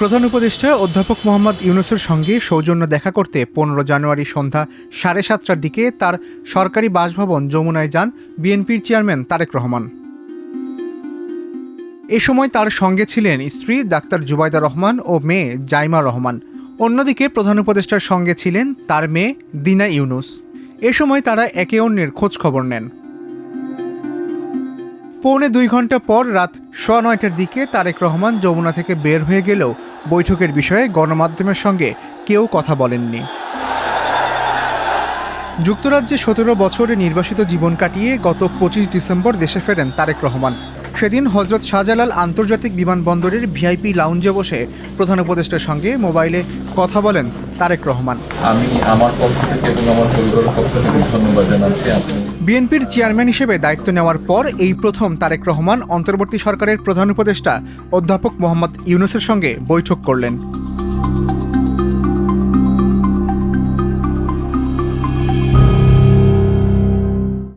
প্রধান উপদেষ্টা অধ্যাপক মোহাম্মদ ইউনুসের সঙ্গে সৌজন্য দেখা করতে পনেরো জানুয়ারি সন্ধ্যা সাড়ে সাতটার দিকে তার সরকারি বাসভবন যমুনায় যান বিএনপির চেয়ারম্যান তারেক রহমান। এ সময় তার সঙ্গে ছিলেন স্ত্রী ডাক্তার জুবাইদা রহমান ও মেয়ে জাইমা রহমান। অন্যদিকে প্রধান উপদেষ্টার সঙ্গে ছিলেন তার মেয়ে দিনা ইউনুস। এ সময় তারা একে অন্যের খোঁজ খবর নেন। পৌনে দুই ঘণ্টা পর রাত সোয়া নয়টার দিকে তারেক রহমান যমুনা থেকে বের হয়ে গেলেও বৈঠকের বিষয়ে গণমাধ্যমের সঙ্গে কেউ কথা বলেননি। যুক্তরাজ্যে সতেরো বছরে নির্বাসিত জীবন কাটিয়ে গত পঁচিশ ডিসেম্বর দেশে ফেরেন তারেক রহমান। সেদিন হজরত শাহজালাল আন্তর্জাতিক বিমানবন্দরের ভিআইপি লাউঞ্জে বসে প্রধান উপদেষ্টার সঙ্গে মোবাইলে কথা বলেন তারেক রহমান। আমি আমার পক্ষ থেকে এবং আমার পরিবারের পক্ষ থেকে ধন্যবাদ জানাচ্ছি। বিএনপির চেয়ারম্যান হিসেবে দায়িত্ব নেওয়ার পর এই প্রথম তারেক রহমান অন্তর্বর্তী সরকারের প্রধান উপদেষ্টা অধ্যাপক মোহাম্মদ ইউনুসের সঙ্গে বৈঠক করলেন।